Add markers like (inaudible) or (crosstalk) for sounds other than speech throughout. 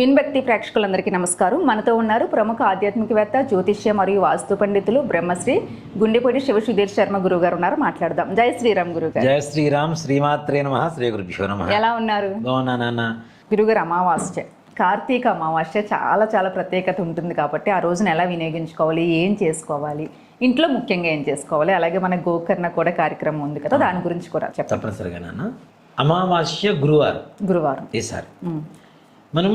విన్భక్తి ప్రేక్షకులందరికీ నమస్కారం. మనతో ఉన్నారు ప్రముఖ ఆధ్యాత్మికవేత్త జ్యోతిష్య మరియు వాస్తు పండితులు బ్రహ్మశ్రీ గుండెపూడి శివ సుధీర్ శర్మ గురువు గారు ఉన్నారు. మాట్లాడదాం. జై శ్రీరామ్ గురువు గారు జయ శ్రీరామ్. శ్రీమాత్రే నమ. శ్రీ గురుభ్యో నమ. ఎలా ఉన్నారు? గురుగారు అమావాస్య. కార్తీక అమావాస్య చాలా చాలా ప్రత్యేకత ఉంటుంది కాబట్టి ఆ రోజున ఎలా వినియోగించుకోవాలి? ఏం చేసుకోవాలి? ఇంట్లో ముఖ్యంగా ఏం చేసుకోవాలి? అలాగే మన గోకర్ణ కూడా కార్యక్రమం ఉంది కదా దాని గురించి కూడా చెప్పండి. తప్పనిసరిగా నాన్న. అమావాస్య గురువారం. గురువారం. ఈసారి. మనం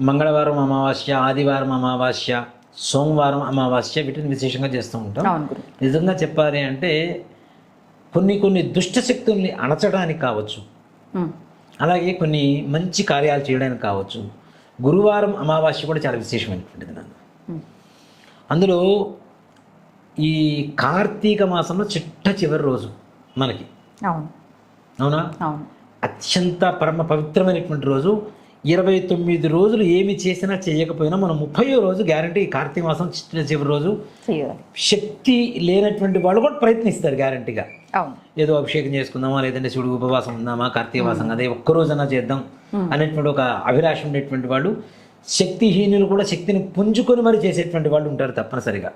మంగళవారం అమావాస్య ఆదివారం అమావాస్య సోమవారం అమావాస్య వీటిని విశేషంగా చేస్తూ ఉంటాం. నిజంగా చెప్పాలి అంటే కొన్ని కొన్ని దుష్ట శక్తుల్ని అణచడానికి కావచ్చు. అలాగే కొన్ని మంచి కార్యాలు చేయడానికి కావచ్చు. గురువారం అమావాస్య కూడా చాలా విశేషమైనటువంటిది నాన్న అందులో ఈ కార్తీక మాసంలో చిట్ట చివరి రోజు మనకి. అవును. అవునా? అవును. అత్యంత పరమ పవిత్రమైనటువంటి రోజు ఇరవై తొమ్మిది రోజులు ఏమి చేసినా చేయకపోయినా మనం ముప్పయో రోజు గ్యారంటీ కార్తీక మాసం చివరి రోజు శక్తి లేనటువంటి వాళ్ళు కూడా ప్రయత్నిస్తారు గ్యారంటీగా ఏదో అభిషేకం చేసుకుందామా లేదంటే శివుడు ఉపవాసం ఉందామా కార్తీక మాసం అదే ఒక్కరోజైనా చేద్దాం అనేటువంటి ఒక అభిలాష ఉండేటువంటి వాళ్ళు శక్తిహీనులు కూడా శక్తిని పుంజుకొని మరి చేసేటువంటి వాళ్ళు ఉంటారు తప్పనిసరిగా.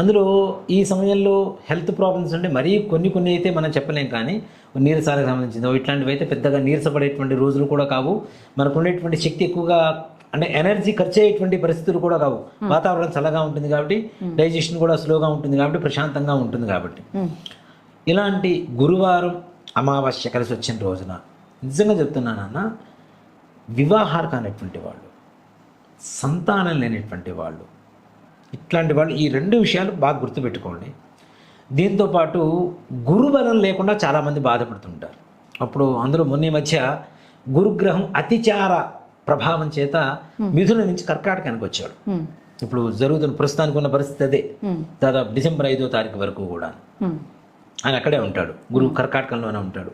అందులో ఈ సమయంలో హెల్త్ ప్రాబ్లమ్స్ ఉంటే మరీ కొన్ని కొన్ని అయితే మనం చెప్పలేం కానీ నీరసాలకు సంబంధించింది. ఇట్లాంటివి అయితే పెద్దగా నీరసపడేటువంటి రోజులు కూడా కావు. మనకు ఉండేటువంటి శక్తి ఎక్కువగా అంటే ఎనర్జీ ఖర్చు అయ్యేటువంటి పరిస్థితులు కూడా కావు. వాతావరణం చల్లగా ఉంటుంది కాబట్టి డైజెషన్ కూడా స్లోగా ఉంటుంది కాబట్టి ప్రశాంతంగా ఉంటుంది కాబట్టి. ఇలాంటి గురువారం అమావాస్య కలిసి వచ్చిన రోజున నిజంగా చెప్తున్నానన్న వివాహాలు కానటువంటి వాళ్ళు సంతానం లేనటువంటి వాళ్ళు ఇట్లాంటి వాళ్ళు ఈ రెండు విషయాలు బాగా గుర్తుపెట్టుకోండి. దీంతోపాటు గురుబలం లేకుండా చాలామంది బాధపడుతుంటారు. అప్పుడు అందులో మొన్న మధ్య గురుగ్రహం అతిచార ప్రభావం చేత మిథున నుంచి కర్కాటకానికి వచ్చాడు. ఇప్పుడు జరుగుతున్న ప్రస్తుతానికి ఉన్న పరిస్థితి అదే. దాదాపు డిసెంబర్ ఐదో తారీఖు వరకు కూడా. ఆయన అక్కడే ఉంటాడు. గురువు కర్కాటకంలోనే ఉంటాడు.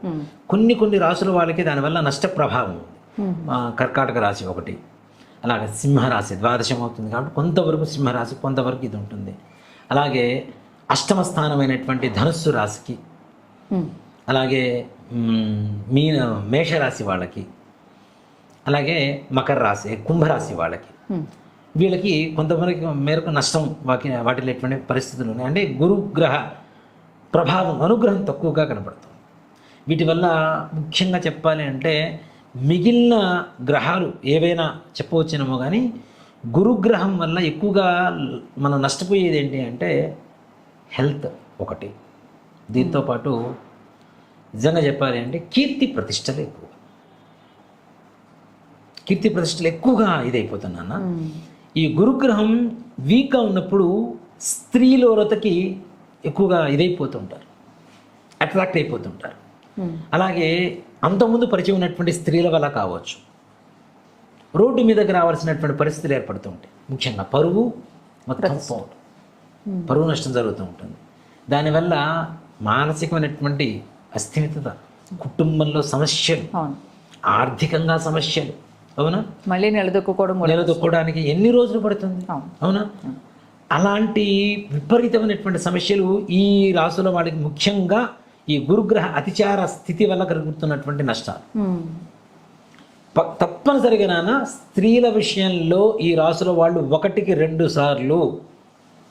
కొన్ని కొన్ని రాసుల వాళ్ళకి దానివల్ల నష్ట ప్రభావం ఉంది. కర్కాటక రాశి ఒకటి. అలాగే సింహరాశి ద్వాదశం అవుతుంది కాబట్టి కొంతవరకు సింహరాశి కొంతవరకు ఇది ఉంటుంది. అలాగే అష్టమ స్థానమైనటువంటి ధనుస్సు రాశికి అలాగే మ్, మీన మేషరాశి వాళ్ళకి అలాగే మకర రాశి కుంభరాశి వాళ్ళకి. వీళ్ళకి కొంతవరకు మేరకు నష్టం వాకి వాటిలో ఎటువంటి పరిస్థితులు ఉన్నాయి? అంటే గురుగ్రహ ప్రభావం అనుగ్రహం తక్కువగా కనపడుతుంది. వీటి వల్ల ముఖ్యంగా చెప్పాలి అంటే మిగిలిన గ్రహాలు ఏవైనా చెప్పవచ్చునేమో కానీ గురుగ్రహం వల్ల ఎక్కువగా మనం నష్టపోయేది ఏంటి అంటే హెల్త్ ఒకటి. దీంతోపాటు నిజంగా చెప్పాలి అంటే కీర్తి ప్రతిష్టలు ఎక్కువ. కీర్తి ప్రతిష్టలు ఎక్కువగా ఇదైపోతున్నాను ఈ గురుగ్రహం వీక్గా ఉన్నప్పుడు స్త్రీలోరతకి ఎక్కువగా ఇదైపోతుంటారు అట్రాక్ట్ అయిపోతుంటారు అలాగే అంతకుముందు పరిచయం ఉన్నటువంటి స్త్రీల వల్ల కావచ్చు. రోడ్డు మీదకి రావాల్సినటువంటి పరిస్థితులు ఏర్పడుతూ ఉంటాయి. ముఖ్యంగా పరువు మొత్తం పోవడం. పరువు నష్టం జరుగుతూ ఉంటుంది. దానివల్ల మానసికమైనటువంటి అస్థిమితత కుటుంబంలో సమస్యలు ఆర్థికంగా సమస్యలు అవునా? మళ్ళీ నిలదొక్కుకోవడం కూడా నిలదొక్కడానికి ఎన్ని రోజులు పడుతుంది? అవును. అవునా? అలాంటి విపరీతమైనటువంటి సమస్యలు ఈ రాసుల వాళ్ళకి ముఖ్యంగా ఈ గురుగ్రహ అతిచార స్థితి వల్ల కలుగుతున్నటువంటి నష్టాలు. తప్పనిసరిగా నాన్న స్త్రీల విషయంలో ఈ రాసుల వాళ్ళు ఒకటికి రెండు సార్లు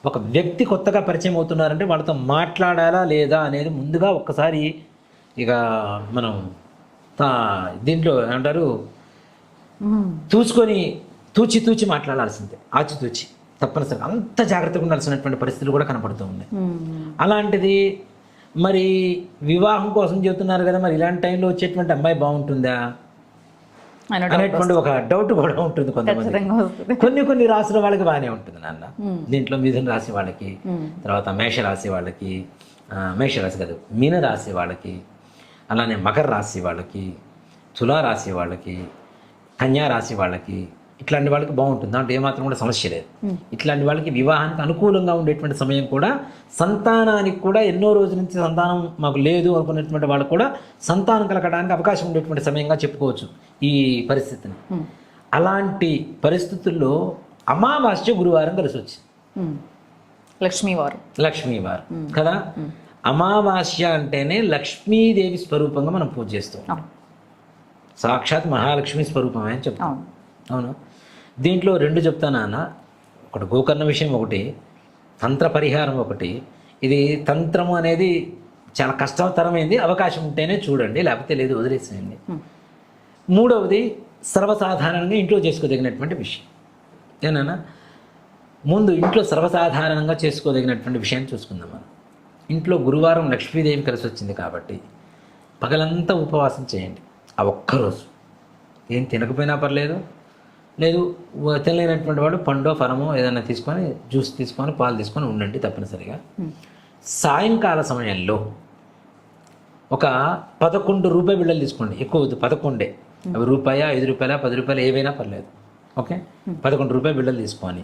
ఒక వ్యక్తి కొత్తగా పరిచయం అవుతున్నారంటే వాళ్ళతో మాట్లాడాలా లేదా అనేది ముందుగా ఒక్కసారి ఇక మనం తా- దీంట్లో ఏమంటారు? ఉమ్, చూసుకొని తూచి తూచి మాట్లాడాల్సిందే. ఆచితూచి తప్పనిసరిగా అంత జాగ్రత్తగా ఉండాల్సినటువంటి పరిస్థితులు కూడా కనపడుతూ ఉన్నాయి. అలాంటిది మరి వివాహం కోసం చెబుతున్నారు కదా మరి ఇలాంటి టైంలో వచ్చేటువంటి అమ్మాయి బాగుంటుందా? అనేటువంటి ఒక డౌట్ కూడా ఉంటుంది కొంతమంది కొన్ని కొన్ని రాసుల వాళ్ళకి బాగానే ఉంటుంది నాన్న. దీంట్లో మిథున రాశి వాళ్ళకి తర్వాత మేష రాశి వాళ్ళకి మేష రాశి కాదు మీన రాశి వాళ్ళకి అలానే మకర రాశి వాళ్ళకి తులా రాశి వాళ్ళకి కన్యా రాశి వాళ్ళకి ఇట్లాంటి వాళ్ళకి బాగుంటుంది. దాంట్లో ఏమాత్రం కూడా సమస్య లేదు. ఇట్లాంటి వాళ్ళకి వివాహానికి అనుకూలంగా ఉండేటువంటి సమయం కూడా సంతానానికి కూడా ఎన్నో రోజుల నుంచి సంతానం మాకు లేదు అనుకునేటువంటి వాళ్ళకు కూడా సంతానం కలగడానికి అవకాశం ఉండేటువంటి సమయంగా చెప్పుకోవచ్చు ఈ పరిస్థితిని. అలాంటి పరిస్థితుల్లో అమావాస్య గురువారం కలిసి వచ్చింది. లక్ష్మీవారు లక్ష్మీవారం కదా? అమావాస్య అంటేనే లక్ష్మీదేవి స్వరూపంగా మనం పూజ చేస్తాం సాక్షాత్ మహాలక్ష్మి స్వరూపమే అని చెప్తాం. అవును. దీంట్లో రెండు చెప్తాను అన్న ఒకటి గోకర్ణ విషయం ఒకటి తంత్ర పరిహారం ఒకటి. ఇది తంత్రము అనేది చాలా కష్టతరమైంది అవకాశం ఉంటేనే చూడండి లేకపోతే లేదు వదిలేసేయండి. మూడవది సర్వసాధారణంగా ఇంట్లో చేసుకోదగినటువంటి విషయం. ఏనా ముందు ఇంట్లో సర్వసాధారణంగా చేసుకోదగినటువంటి విషయాన్ని చూసుకుందాం మనం. ఇంట్లో గురువారం లక్ష్మీదేవి కలిసి వచ్చింది కాబట్టి పగలంతా ఉపవాసం చేయండి. ఆ ఒక్కరోజు. ఏం తినకపోయినా పర్లేదు లేదు తినలేనటువంటి వాడు పండో ఫలమో ఏదైనా తీసుకొని జ్యూస్ తీసుకొని పాలు తీసుకొని ఉండండి తప్పనిసరిగా. సాయంకాల సమయంలో ఒక పదకొండు రూపాయ బిళ్ళలు తీసుకోండి. ఎక్కువ పదకొండే. అవి రూపాయ ఐదు రూపాయల పది రూపాయలు ఏవైనా పర్లేదు. ఓకే? పదకొండు రూపాయ బిళ్ళలు తీసుకొని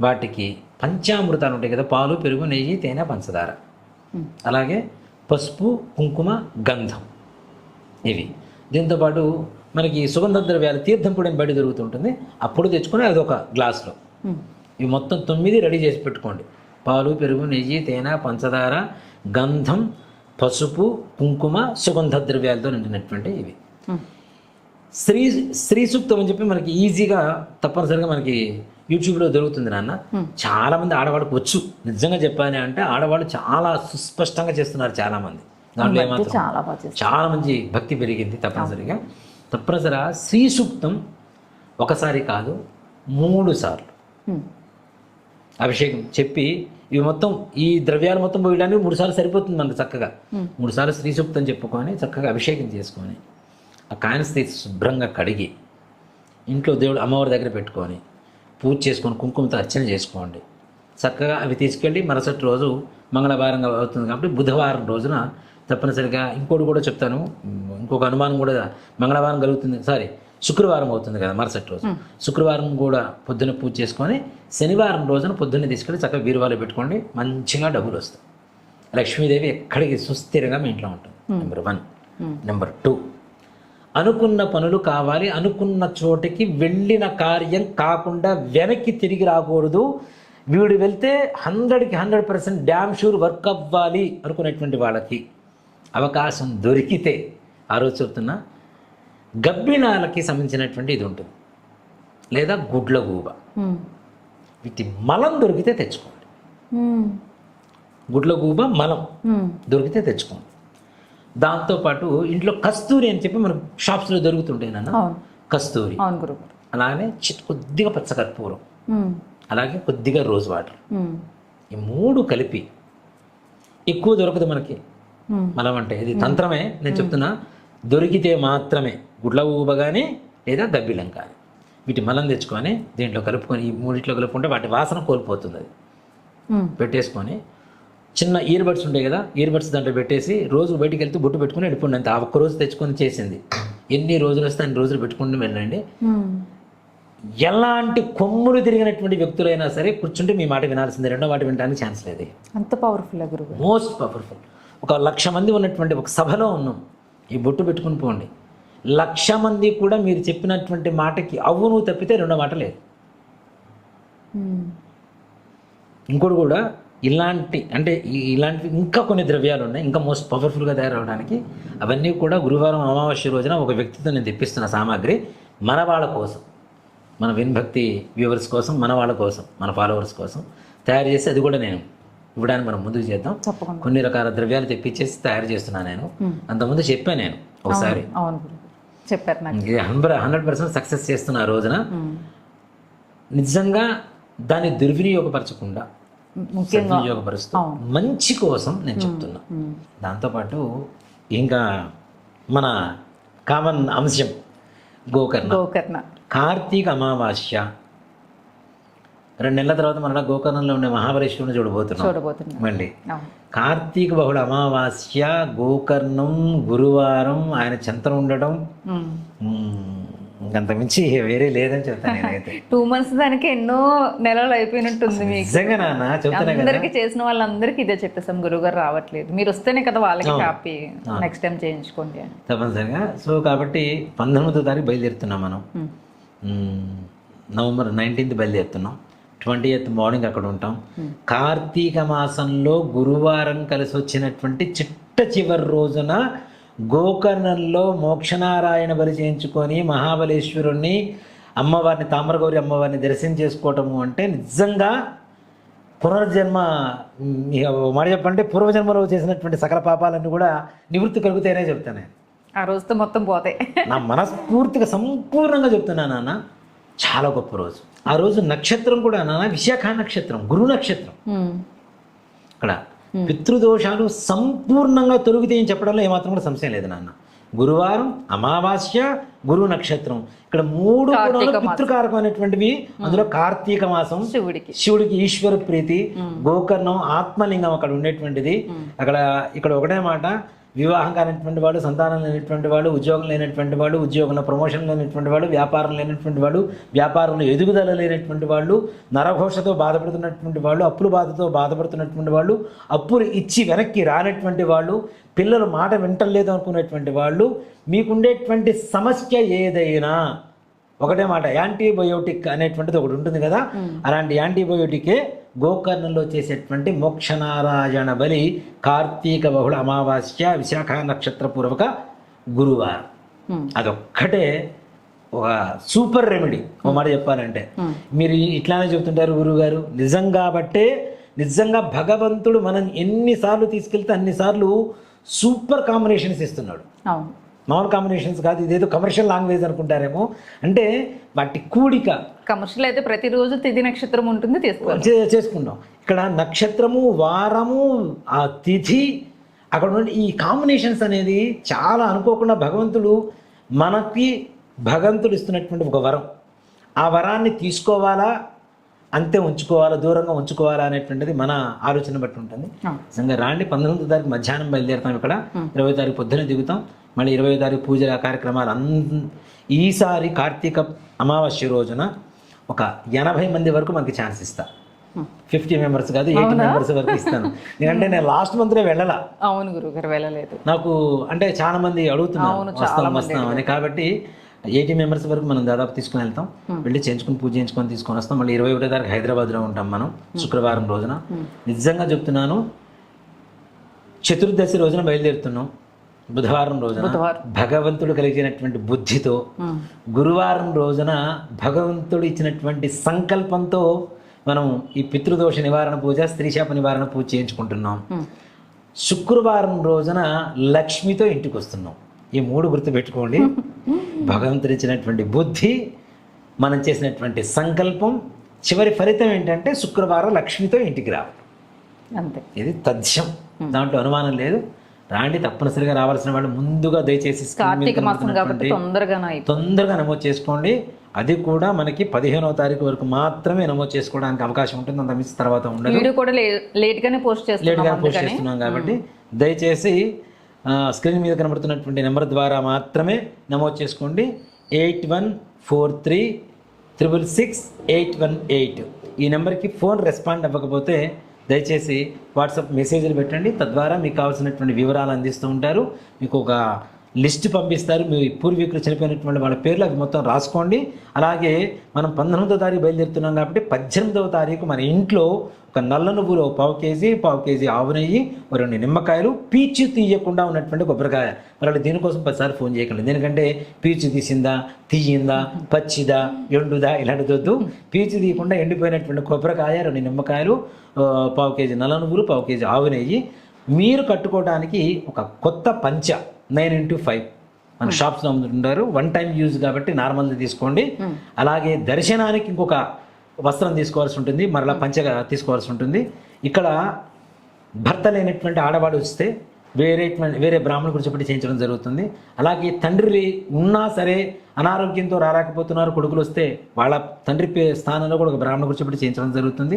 వాటికి పంచామృతాలు ఉంటాయి కదా పాలు పెరుగు నెయ్యి తేనె పంచదార. అలాగే పసుపు కుంకుమ గంధం. ఇవి. దీంతోపాటు మనకి సుగంధ ద్రవ్యాలు తీర్థం పొడి అని బయట దొరుకుతుంటుంది. అప్పుడు తెచ్చుకొని అది ఒక గ్లాసులో. ఇవి మొత్తం తొమ్మిది రెడీ చేసి పెట్టుకోండి. పాలు పెరుగు నెయ్యి తేనె పంచదార గంధం పసుపు కుంకుమ సుగంధ ద్రవ్యాలతో నిండినటువంటి ఇవి. స్త్రీ స్త్రీ సూక్తం అని చెప్పి మనకి ఈజీగా తప్పనిసరిగా మనకి యూట్యూబ్లో దొరుకుతుంది నాన్న. చాలా మంది ఆడవాళ్ళకి వచ్చు. నిజంగా చెప్పాలి అంటే ఆడవాళ్ళు చాలా సుస్పష్టంగా చేస్తున్నారు చాలా మంది దాంట్లో ఏమాత్రం చాలా మంచి భక్తి పెరిగింది తప్పనిసరిగా. తప్పనిసరిగా శ్రీ సూక్తం ఒకసారి కాదు మూడు సార్లు. అభిషేకం చెప్పి ఇవి మొత్తం ఈ ద్రవ్యాలు మొత్తం పోయడానికి మూడు సార్లు సరిపోతుంది మనకు చక్కగా. మూడు సార్లు శ్రీ సూక్తం చెప్పుకొని చక్కగా అభిషేకం చేసుకొని ఆ కాయనస్ తీసి శుభ్రంగా కడిగి ఇంట్లో దేవుడు అమ్మవారి దగ్గర పెట్టుకొని పూజ చేసుకొని కుంకుమతో అర్చన చేసుకోండి. చక్కగా అవి తీసుకెళ్ళి మరుసటి రోజు మంగళవారంగా అవుతుంది కాబట్టి బుధవారం రోజున తప్పనిసరిగా ఇంకోటి కూడా చెప్తాను. ఇంకొక అనుమానం కూడా మంగళవారం కలుగుతుంది. సారీ శుక్రవారం అవుతుంది కదా మరుసటి రోజు. శుక్రవారం కూడా పొద్దున్న పూజ చేసుకొని శనివారం రోజున పొద్దున్న తీసుకెళ్ళి చక్కగా బీరువాలో పెట్టుకోండి మంచిగా డబ్బులు వస్తాయి. లక్ష్మీదేవి ఎక్కడికి సుస్థిరంగా మీ ఇంట్లో ఉంటుంది. నెంబర్ వన్ నెంబర్ టూ అనుకున్న పనులు కావాలి అనుకున్న చోటికి వెళ్ళిన కార్యం కాకుండా వెనక్కి తిరిగి రాకూడదు. వీడు వెళ్తే హండ్రెడ్కి hundred percent damn sure work అవ్వాలి అనుకునేటువంటి వాళ్ళకి. అవకాశం దొరికితే ఆ రోజు చెప్తున్నా గబ్బినాలకి సంబంధించినటువంటి ఇది ఉంటుంది లేదా గుడ్ల గూబ. వీటి మలం దొరికితే తెచ్చుకోండి. గుడ్ల గూబ మలం. దొరికితే తెచ్చుకోండి దాంతోపాటు ఇంట్లో కస్తూరి అని చెప్పి మనకు షాప్స్లో దొరుకుతుంటాయి నాన్న కస్తూరి అలానే కొద్దిగా పచ్చకర్పూరం. అలాగే కొద్దిగా రోజ్ వాటర్. ఈ మూడు కలిపి ఎక్కువ దొరకదు మనకి. మలం అంటే. ఇది తంత్రమే. నేను చెప్తున్నా దొరికితే మాత్రమే గుడ్ల ఊబ కానీ లేదా గబ్బిలం కానీ వీటి మలం తెచ్చుకొని దీంట్లో కలుపుకొని ఈ మూడిట్లో కలుపుకుంటే వాటి వాసన కోల్పోతుంది. అది. పెట్టేసుకొని చిన్న ఇయర్ బడ్స్ ఉంటాయి కదా ఇయర్ బడ్స్ దాంట్లో పెట్టేసి రోజు బయటికి వెళ్తూ బొట్టు పెట్టుకుని వెళ్ళిపోండి అంతే. ఆ ఒక్క రోజు తెచ్చుకొని చేసింది. ఎన్ని రోజులు వస్తే అన్ని రోజులు పెట్టుకుంటూ వెళ్ళండి. ఎలాంటి కొమ్ములు తిరిగినటువంటి వ్యక్తులైనా సరే కూర్చుంటే మీ మాట వినాల్సిందే. రెండో మాట వినడానికి ఛాన్స్ లేదు. అంత పవర్ఫుల్ మోస్ట్ పవర్ఫుల్ ఒక లక్ష మంది ఉన్నటువంటి ఒక సభలో ఉన్నాం. ఈ బొట్టు పెట్టుకుని పోండి. లక్ష మంది కూడా మీరు చెప్పినటువంటి మాటకి అవును తప్పితే రెండో మాట లేదు. ఇంకోటి కూడా ఇలాంటి అంటే ఈ- ఇలాంటి ఇంకా కొన్ని ద్రవ్యాలు ఉన్నాయి ఇంకా మోస్ట్ పవర్ఫుల్గా తయారవడానికి అవన్నీ కూడా గురువారం అమావాస్య రోజున ఒక వ్యక్తితో నేను తెప్పిస్తున్న సామాగ్రి మన వాళ్ళ కోసం మన విన్భక్తి వ్యూవర్స్ కోసం మన వాళ్ళ కోసం మన ఫాలోవర్స్ కోసం తయారు చేసి అది కూడా నేను ఇవ్వడానికి మనం ముందుకు చేద్దాం. కొన్ని రకాల ద్రవ్యాలు తెప్పించేసి తయారు చేస్తున్నాను నేను. అంతకుముందు చెప్పాను నేను ఒకసారి. చెప్పారు హండ్రెడ్ హండ్రెడ్ పర్సెంట్ సక్సెస్ చేస్తున్న ఆ రోజున. నిజంగా దాన్ని దుర్వినియోగపరచకుండా సద్వినియోగపరుస్తూ మంచి కోసం నేను చెప్తున్నా. దాంతోపాటు ఇంకా మన కామన్ అంశం గోకర్ణ. గోకర్ణ. కార్తీక అమావాస్య రెండు నెలల తర్వాత మన గోకర్ణంలో ఉండే మహాబలేశ్వరుని చూడబోతున్నాం. చూడబోతున్నా. మళ్ళీ. కార్తీక బహుళ అమావాస్య గోకర్ణం గురువారం ఆయన చెంతన ఉండడం. Hmm. మ్మ్, ఇంకంత మించి వేరే లేదని చెప్తాను నేనైతే. (laughs) టూ మంత్స్ దానికి ఎన్నో నెలలు అయిపోయినట్టుంది మీకు. నిజంగా నాన్న చెప్తున్నా కదా. అందరికి చేసిన వాళ్ళందరికీ ఇదే చెప్పేసాం గురువుగారు రావట్లేదు. మీరు వస్తేనే కదా వాళ్ళకి హ్యాపీ నెక్స్ట్ టైం చేయించుకోండి అని. తప్పనిసరిగా. సో కాబట్టి పంతొమ్మిదో తారీఖు బయలుదేరుతున్నాం మనం. నవంబర్ నైన్టీన్త్ బయలుదేరుతున్నాం. ట్వంటీ ఎయిత్ మార్నింగ్ అక్కడ ఉంటాం. కార్తీక మాసంలో గురువారం కలిసి వచ్చినటువంటి చిట్ట చివరి రోజున గోకర్ణంలో మోక్షనారాయణ బలి చేయించుకొని మహాబలేశ్వరుణ్ణి అమ్మవారిని తామరగౌరి అమ్మవారిని దర్శనం చేసుకోవటము అంటే నిజంగా పునర్జన్మ మాట చెప్పంటే పూర్వజన్మలో చేసినటువంటి సకల పాపాలన్నీ కూడా నివృత్తి కలుగుతాయనే చెప్తాను. ఆ రోజుతో మొత్తం పోతాయి. నా మనస్ఫూర్తిగా సంపూర్ణంగా చెప్తున్నాను నాన్న చాలా గొప్ప రోజు. ఆ రోజు నక్షత్రం కూడా నాన్న విశాఖ నక్షత్రం గురు నక్షత్రం. ఇక్కడ పితృదోషాలు సంపూర్ణంగా తొలగితాయని చెప్పడంలో ఏమాత్రం కూడా సంశయం లేదు నాన్న. గురువారం అమావాస్య గురు నక్షత్రం. ఇక్కడ మూడు పితృకారకమైనటువంటివి. అందులో కార్తీక మాసం శివుడికి. శివుడికి ఈశ్వర ప్రీతి గోకర్ణం ఆత్మలింగం అక్కడ ఉండేటువంటిది. అక్కడ ఇక్కడ ఒకటే మాట వివాహం కానిటువంటి వాడు సంతానం లేనటువంటి వాడు ఉద్యోగం లేనటువంటి వాడు ఉద్యోగంలో ప్రమోషన్ లేనటువంటి వాడు వ్యాపారం లేనటువంటి వాడు వ్యాపారంలో ఎదుగుదల లేనటువంటి వాళ్ళు నరఘోషతో బాధపడుతున్నటువంటి వాళ్ళు అప్పుల బాధతో బాధపడుతున్నటువంటి వాళ్ళు అప్పులు ఇచ్చి వెనక్కి రానటువంటి వాళ్ళు పిల్లలు మాట వింటలేదు అనుకునేటువంటి వాళ్ళు మీకుండేటువంటి సమస్య ఏదైనా ఒకటే మాట యాంటీబయోటిక్ అనేటువంటిది ఒకటి ఉంటుంది కదా అలాంటి యాంటీబయోటికే గోకర్ణంలో చేసేటువంటి మోక్షనారాయణ బలి కార్తీక బహుళ అమావాస్య విశాఖ నక్షత్ర పూర్వక గురువారం. అదొక్కటే ఒక సూపర్ రెమెడీ. ఒక మాట చెప్పాలంటే. మీరు ఇట్లానే చెప్తుంటారు గురువు గారు నిజం కాబట్టే నిజంగా భగవంతుడు మనం ఎన్నిసార్లు తీసుకెళ్తే అన్నిసార్లు సూపర్ కాంబినేషన్స్ ఇస్తున్నాడు. మామూలు కాంబినేషన్స్ కాదు ఇదేదో కమర్షియల్ లాంగ్వేజ్ అనుకుంటారేమో. అంటే వాటి కూడిక. కమర్షియల్ అయితే ప్రతిరోజు తిథి నక్షత్రం ఉంటుంది తీసుకోవాలి. చే- చేసుకుంటాం ఇక్కడ నక్షత్రము వారము ఆ తిథి అక్కడ ఉన్న ఈ కాంబినేషన్స్ అనేది చాలా అనుకోకుండా భగవంతుడు మనకి భగవంతుడు ఇస్తున్నటువంటి ఒక వరం. ఆ వరాన్ని తీసుకోవాలా? అంతే ఉంచుకోవాలా? దూరంగా ఉంచుకోవాలా? అనేటువంటిది మన ఆలోచన బట్టి ఉంటుంది. నిజంగా రాండి. పంతొమ్మిదో తారీఖు మధ్యాహ్నం బయలుదేరుతాం ఇక్కడ. ఇరవై తారీఖు పొద్దున దిగుతాం. మళ్ళీ ఇరవై తారీఖు పూజల కార్యక్రమాలు అన్ ఈసారి కార్తీక అమావాస్య రోజున ఒక ఎనభై మంది వరకు మనకి ఛాన్స్ ఇస్తా. ఫిఫ్టీ మెంబర్స్ కాదు ఎయిటీ మెంబర్స్ వరకు ఇస్తాను. ఎందుకంటే నేను లాస్ట్ మంత్లో వెళ్ళాల? అవును గురుగారు వెళ్ళలేదు. నాకు అంటే చాలా మంది అడుగుతున్నారు అవును, వస్తాం వస్తాం అని. కాబట్టి ఎయిటీ మెంబర్స్ వరకు మనం దాదాపు తీసుకుని వెళ్తాం. వెళ్ళి చేయించుకుని పూజ చేయించుకొని తీసుకొని వస్తాం. మళ్ళీ ఇరవై ఒకటో తారీఖు హైదరాబాద్లో ఉంటాం మనం శుక్రవారం రోజున. నిజంగా చెప్తున్నాను చతుర్దశి రోజున బయలుదేరుతున్నాం. బుధవారం రోజున. భగవంతుడు కలిగినటువంటి బుద్ధితో. గురువారం రోజున భగవంతుడు ఇచ్చినటువంటి సంకల్పంతో మనం ఈ పితృదోష నివారణ పూజ స్త్రీశాప నివారణ పూజ చేయించుకుంటున్నాం. శుక్రవారం రోజున లక్ష్మితో ఇంటికి వస్తున్నాం. ఈ మూడు గుర్తుపెట్టుకోండి భగవంతుడు ఇచ్చినటువంటి బుద్ధి మనం చేసినటువంటి సంకల్పం చివరి ఫలితం ఏంటంటే శుక్రవారం లక్ష్మితో ఇంటికి రావాలి అంతే. ఇది తథ్యం. దాంట్లో అనుమానం లేదు. రాండి తప్పనిసరిగా రావాల్సిన వాళ్ళు ముందుగా దయచేసి కార్తీక మాసం కాబట్టి అయిపోతుంది తొందరగా నమోదు చేసుకోండి. అది కూడా మనకి పదిహేనవ తారీఖు వరకు మాత్రమే నమోదు చేసుకోవడానికి అవకాశం ఉంటుంది. అంత మిస్ తర్వాత ఉండదు. వీడియో కూడా లేట్ గానే పోస్ట్ చేస్తున్నాం లేట్గా పోస్ట్ చేస్తున్నాం కాబట్టి దయచేసి స్క్రీన్ మీద కనబడుతున్నటువంటి నెంబర్ ద్వారా మాత్రమే నమోదు చేసుకోండి. Eight one four three triple six eight one eight. ఈ నెంబర్కి ఫోన్ రెస్పాండ్ అవ్వకపోతే దయచేసి వాట్సాప్ మెసేజ్లు పెట్టండి. తద్వారా మీకు కావాల్సినటువంటి వివరాలు అందిస్తూ ఉంటారు. మీకు ఒక లిస్ట్ పంపిస్తారు. మీ పూర్వీకులు చనిపోయినటువంటి వాళ్ళ పేర్లు అవి మొత్తం రాసుకోండి. అలాగే మనం పంతొమ్మిదో తారీఖు బయలుదేరుతున్నాం కాబట్టి పద్దెనిమిదవ తారీఖు మన ఇంట్లో ఒక నల్ల నువ్వులు ఒక పావు కేజీ పావు కేజీ ఆవు నెయ్యి రెండు నిమ్మకాయలు పీచు తీయకుండా ఉన్నటువంటి కొబ్బరికాయ. మరి దీనికోసం పదిసార్లు ఫోన్ చేయకండి. ఎందుకంటే పీచు తీసిందా తీయిందా పచ్చిదా ఎండుదా ఇలాంటిది వద్దు. పీచు తీయకుండా ఎండిపోయినటువంటి కొబ్బరికాయ రెండు నిమ్మకాయలు పావు కేజీ నల్ల నువ్వులు పావు కేజీ ఆవు నెయ్యి. మీరు కట్టుకోవడానికి ఒక కొత్త పంచ నైన్ ఇంటూ ఫైవ్. మన షాప్స్లో అమ్ముతుంటారు వన్ టైం యూజ్ కాబట్టి నార్మల్ది తీసుకోండి. అలాగే దర్శనానికి ఇంకొక వస్త్రం తీసుకోవాల్సి ఉంటుంది మరలా పంచగా తీసుకోవాల్సి ఉంటుంది. ఇక్కడ భర్త లేనటువంటి ఆడవాడు వస్తే వేరే వేరే బ్రాహ్మణుడు కూర్చోబెట్టి చేయించడం జరుగుతుంది. అలాగే తండ్రి ఉన్నా సరే అనారోగ్యంతో రాలేకపోతున్నారు కొడుకులు వస్తే వాళ్ళ తండ్రి స్థానంలో కూడా ఒక బ్రాహ్మణ కూర్చోబెట్టి చేయించడం జరుగుతుంది.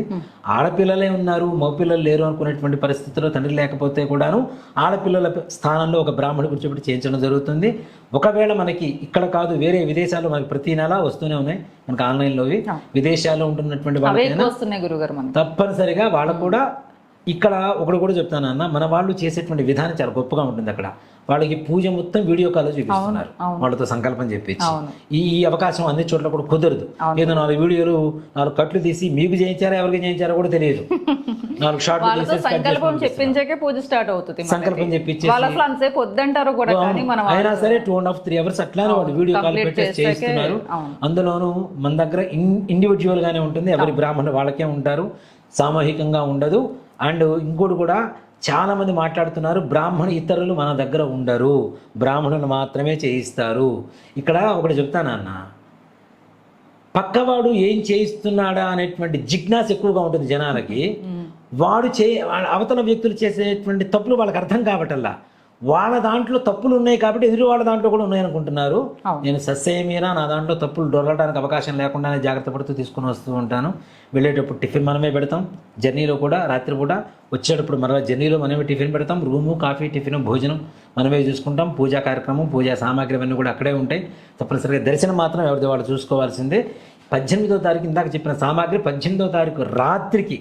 ఆడపిల్లలే ఉన్నారు మగపిల్లలు లేరు అనుకునేటువంటి పరిస్థితుల్లో తండ్రి లేకపోతే కూడాను ఆడపిల్లల స్థానంలో ఒక బ్రాహ్మణుడు కూర్చోబెట్టి చేయించడం జరుగుతుంది. ఒకవేళ మనకి ఇక్కడ కాదు వేరే విదేశాల్లో మనకి ప్రతి నెల వస్తూనే ఉన్నాయి. మనకి ఆన్లైన్లోవి. విదేశాల్లో ఉంటున్నటువంటి మనకి. తప్పనిసరిగా వాళ్ళకు కూడా ఇక్కడ ఒకటి కూడా చెప్తాను అన్న మన వాళ్ళు చేసేటువంటి విధానం చాలా గొప్పగా ఉంటుంది అక్కడ. వాళ్ళకి పూజ మొత్తం వీడియో కాల్ చూపిస్తున్నారు. వాళ్ళతో సంకల్పం చెప్పించి అవును. ఈ ఈ అవకాశం అన్ని చోట్ల కూడా కుదరదు. ఏదో నాలుగు వీడియోలు నాలుగు కట్లు తీసి మీకు చేయించారా ఎవరికి చేయించారో కూడా తెలియదు. (laughs) నాలుగు కట్ సంకల్పం చెప్పించాకే పూజ స్టార్ట్ అవుతుంది. సంకల్పం మనం అయినా సరే two and half three hours అట్లానే వాళ్ళు వీడియో కాల్ పెట్టేసి అవును. అందులోనూ మన దగ్గర ఇండివిజువల్ గానే ఉంటుంది ఎవరి బ్రాహ్మణులు వాళ్ళకే ఉంటారు. సామూహికంగా ఉండదు. అండ్ ఇంకోటి కూడా చాలా మంది మాట్లాడుతున్నారు బ్రాహ్మణ ఇతరులు మన దగ్గర ఉండరు బ్రాహ్మణులు మాత్రమే చేయిస్తారు. ఇక్కడ ఒకటి చెప్తాను అన్న పక్కవాడు ఏం చేయిస్తున్నాడా అనేటువంటి జిజ్ఞాస ఎక్కువగా ఉంటుంది జనాలకి. వాడు చే అవతల వ్యక్తులు చేసేటువంటి తప్పులు వాళ్ళకి అర్థం కావటల్లా వాళ్ళ దాంట్లో తప్పులు ఉన్నాయి కాబట్టి ఎదురు వాళ్ళ దాంట్లో కూడా ఉన్నాయి అనుకుంటున్నారు. నేను సస్యమీనా నా దాంట్లో తప్పులు దొరకడానికి అవకాశం లేకుండానే జాగ్రత్త పడుతూ తీసుకుని వస్తూ ఉంటాను. వెళ్ళేటప్పుడు టిఫిన్ మనమే పెడతాం. జర్నీలో కూడా రాత్రి పూట వచ్చేటప్పుడు మరలా జర్నీలో మనమే టిఫిన్ పెడతాం. రూము కాఫీ టిఫిన్ భోజనం మనమే చూసుకుంటాం. పూజా కార్యక్రమం పూజా సామాగ్రి అవన్నీ కూడా అక్కడే ఉంటాయి. తప్పనిసరిగా దర్శనం మాత్రం ఎవరిది వాళ్ళు చూసుకోవాల్సిందే. పద్దెనిమిదో తారీఖు ఇందాక చెప్పిన సామాగ్రి పద్దెనిమిదో తారీఖు రాత్రికి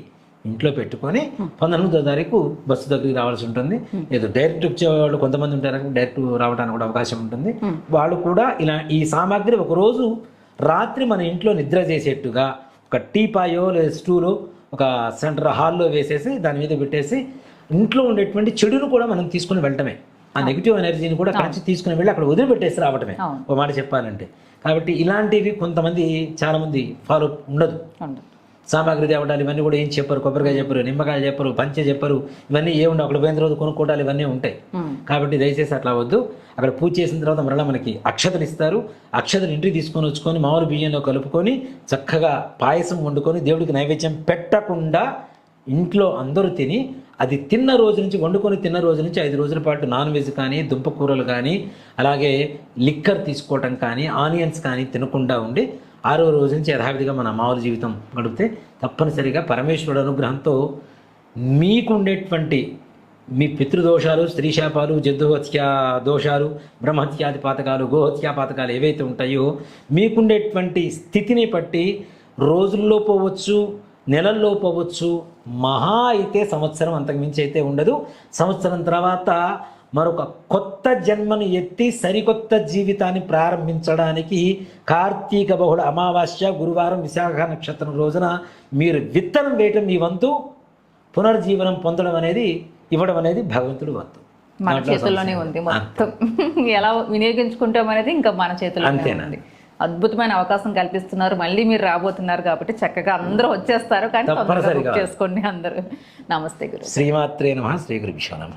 ఇంట్లో పెట్టుకొని పంతొమ్మిదో తారీఖు బస్సు దగ్గరికి రావాల్సి ఉంటుంది. ఏదో డైరెక్ట్ వచ్చేవాళ్ళు కొంతమంది ఉంటారు డైరెక్ట్ రావడానికి కూడా అవకాశం ఉంటుంది. వాళ్ళు కూడా ఇలా ఈ సామాగ్రి ఒక రోజు రాత్రి మన ఇంట్లో నిద్ర చేసేట్టుగా ఒక టీపాయో లేదా స్టూలో ఒక సెంటర్ హాల్లో వేసేసి దాని మీద పెట్టేసి ఇంట్లో ఉండేటువంటి చెడును కూడా మనం తీసుకుని వెళ్ళటమే. ఆ నెగిటివ్ ఎనర్జీని కూడా నుంచి తీసుకుని వెళ్ళి అక్కడ వదిలిపెట్టేసి రావటమే. ఒక మాట చెప్పాలంటే. కాబట్టి ఇలాంటివి కొంతమంది చాలామంది ఫాలో ఉండదు. సామాగ్రి తేవడాలు ఇవన్నీ కూడా ఏం చెప్పరు కొబ్బరికాయ చెప్పరు నిమ్మకాయలు చెప్పరు పంచె చెప్పరు. ఇవన్నీ ఏ ఉండవు. అక్కడ పోయిన తర్వాత కొనుక్కోవడాలు ఇవన్నీ ఉంటాయి. కాబట్టి దయచేసి అట్లా వద్దు. అక్కడ పూజ చేసిన తర్వాత మరలా మనకి అక్షతలు ఇస్తారు. అక్షతలు ఇంటికి తీసుకొని వచ్చుకొని మామూలు బియ్యంలో కలుపుకొని చక్కగా పాయసం వండుకొని దేవుడికి నైవేద్యం పెట్టకుండా ఇంట్లో అందరూ తిని అది తిన్న రోజు నుంచి వండుకొని తిన్న రోజు నుంచి ఐదు రోజుల పాటు నాన్ వెజ్ కానీ దుంపకూరలు కానీ అలాగే లిక్కర్ తీసుకోవటం కానీ ఆనియన్స్ కానీ తినకుండా ఉండి ఆరో రోజు నుంచి యథావిధిగా మన మామూలు జీవితం గడిపితే తప్పనిసరిగా పరమేశ్వరుడు అనుగ్రహంతో మీకుండేటువంటి మీ పితృదోషాలు స్త్రీశాపాలు జంతుహత్య దోషాలు బ్రహ్మహత్యాది పాతకాలు గోహత్యా పాతకాలు ఏవైతే ఉంటాయో మీకుండేటువంటి స్థితిని బట్టి రోజుల్లో పోవచ్చు నెలల్లో పోవచ్చు మహా అయితే సంవత్సరం అంతకుమించి అయితే ఉండదు. సంవత్సరం తర్వాత మరొక కొత్త జన్మను ఎత్తి సరికొత్త జీవితాన్ని ప్రారంభించడానికి కార్తీక బహుళ అమావాస్య గురువారం విశాఖ నక్షత్రం రోజున మీరు విత్తనం వేయటం మీ వంతు. పునర్జీవనం పొందడం అనేది ఇవ్వడం అనేది భగవంతుడు వంతు. మన చేతుల్లోనే ఉంది. మొత్తం. (laughs) ఎలా వినియోగించుకుంటాం అనేది ఇంకా మన చేతుల్లోనే అంతేనా? ఉంది. అద్భుతమైన అవకాశం కల్పిస్తున్నారు. మళ్ళీ మీరు రాబోతున్నారు కాబట్టి చక్కగా అందరూ వచ్చేస్తారు కానీ తొందరగా చేసుకోండి అందరూ. నమస్తే గురు శ్రీమాత్రే నమ శ్రీ గురు నమ.